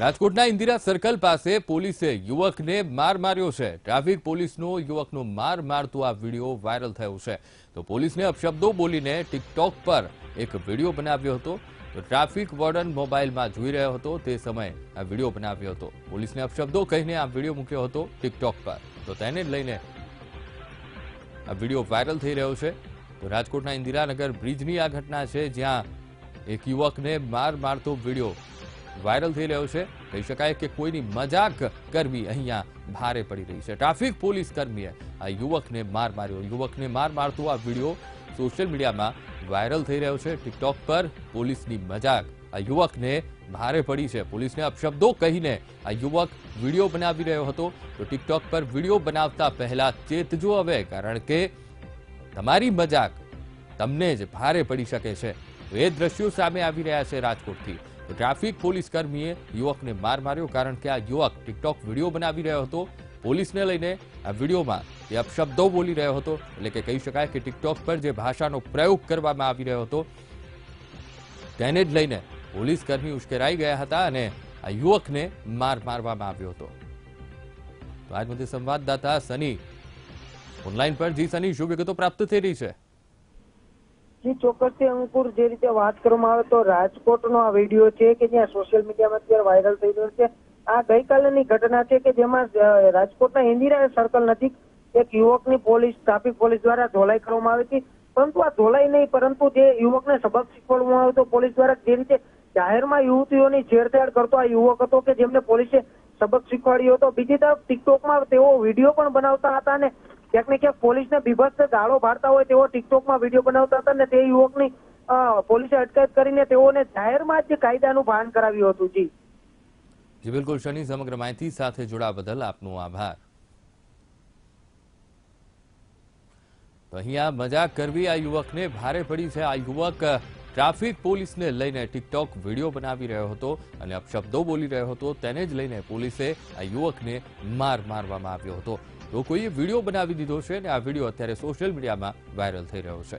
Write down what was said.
રાજકોટના ઇન્દિરા સર્કલ પાસે પોલીસે યુવકને માર માર્યો છે. ટ્રાફિક પોલીસનો યુવકનો માર મારતો આ વીડિયો વાયરલ થયો છે. તો પોલીસને અપશબ્દો બોલીને ટિકટોક પર એક વીડિયો બનાવ્યો હતો. તો ટ્રાફિક વોર્ડન મોબાઈલમાં જોઈ રહ્યો હતો. તે સમયે આ વીડિયો બનાવ્યો હતો. પોલીસને અપશબ્દો કહીને આ વીડિયો મૂક્યો હતો ટિકટોક પર. તો તેને લઈને આ વીડિયો વાયરલ થઈ રહ્યો છે. તો રાજકોટના ઇન્દિરાનગર બ્રિજની આ ઘટના છે જ્યાં એક યુવકને માર મારતો વીડિયો વાયરલ થઈ રહ્યો છે. કહી શકાય કે કોઈની મજાક કરવી અહીંયા ભારે પડી રહી છે. ટ્રાફિક પોલીસ કર્મીએ આ યુવકને માર માર્યો. યુવકને માર મારતો આ વીડિયો સોશિયલ મીડિયામાં વાયરલ થઈ રહ્યો છે. ટિકટોક પર પોલીસની મજાક. આ યુવકને ભારે પડી છે. પોલીસને અપશબ્દો કહીને આ યુવક વીડિયો બનાવી રહ્યો હતો. તો ટિકટોક પર વીડિયો બનાવતા પહેલા ચેતજો હવે, કારણ કે તમારી મજાક તમને જ ભારે પડી શકે છે. તો એ દ્રશ્યો સામે આવી રહ્યા છે રાજકોટથી. તો ટ્રાફિક પોલીસ કર્મીએ યુવકને માર માર્યો કારણ કે આ યુવક ટિકટોક વીડિયો બનાવી રહ્યો હતો. પોલીસને લઈને આ વિડીયોમાં એ અપશબ્દો બોલી રહ્યો હતો. એટલે કે કહી શકાય કે ટિકટોક પર જે ભાષાનો પ્રયોગ કરવામાં આવી રહ્યો હતો, તેને જ લઈને પોલીસ કર્મી ઉશ્કેરાઈ ગયા હતા અને આ યુવકને માર મારવામાં આવ્યો હતો. તો આજ મુદ્દે સંવાદદાતા સની, ઓનલાઈન પર જી સની, શું વિગતો પ્રાપ્ત થઈ રહી છે? જી, ચોક્કસથી અંકુર જે રીતે વાત કરવામાં આવે તો રાજકોટનો આ વીડિયો છે કે જ્યાં સોશિયલ મીડિયામાં અત્યારે વાયરલ થઈ રહ્યો છે. આ ગઈકાલની ઘટના છે કે જેમાં રાજકોટના ઇન્દિરા સર્કલ નજીક એક યુવકની પોલીસ ટ્રાફિક પોલીસ દ્વારા ધોલાઈ કરવામાં આવી હતી. પરંતુ આ ધોલાઈ નહીં, પરંતુ જે યુવકને સબક શીખવાડવામાં આવ્યો હતો, પોલીસ દ્વારા જે રીતે જાહેરમાં યુવતીઓની છેડછાડ કરતો આ યુવક હતો કે જેમને પોલીસે સબક શીખવાડ્યો હતો. બીજી તરફ ટિકટોકમાં તેઓ વીડિયો પણ બનાવતા હતા અને ક્યાંક ને ક્યાંક પોલીસને બીભત્સ ગાળો ભારતા હોય તેઓ ટિકટોકમાં વીડિયો બનાવતા હતા ને તે યુવકની પોલીસે અટકાયત કરીને તેઓને જાહેરમાં જ કાયદાનું ભાન કરાવ્યું હતું. જી. જી, બિલકુલ શનિ સમગ્ર માહિતી સાથે જોડાવા બદલ આપનો આભાર. તો અહીંયા મજાક કરવી આ યુવકને ભારે પડી છે. આ યુવક ટ્રાફિક પોલીસને લઈને ટિકટોક વીડિયો બનાવી રહ્યો હતો અને અપશબ્દો બોલી રહ્યો હતો, તેને જ લઈને પોલીસે આ યુવકને માર મારવામાં આવ્યો હતો. લોકોએ વીડિયો બનાવી દીધો છે અને આ વીડિયો અત્યારે સોશિયલ મીડિયામાં વાયરલ થઈ રહ્યો છે.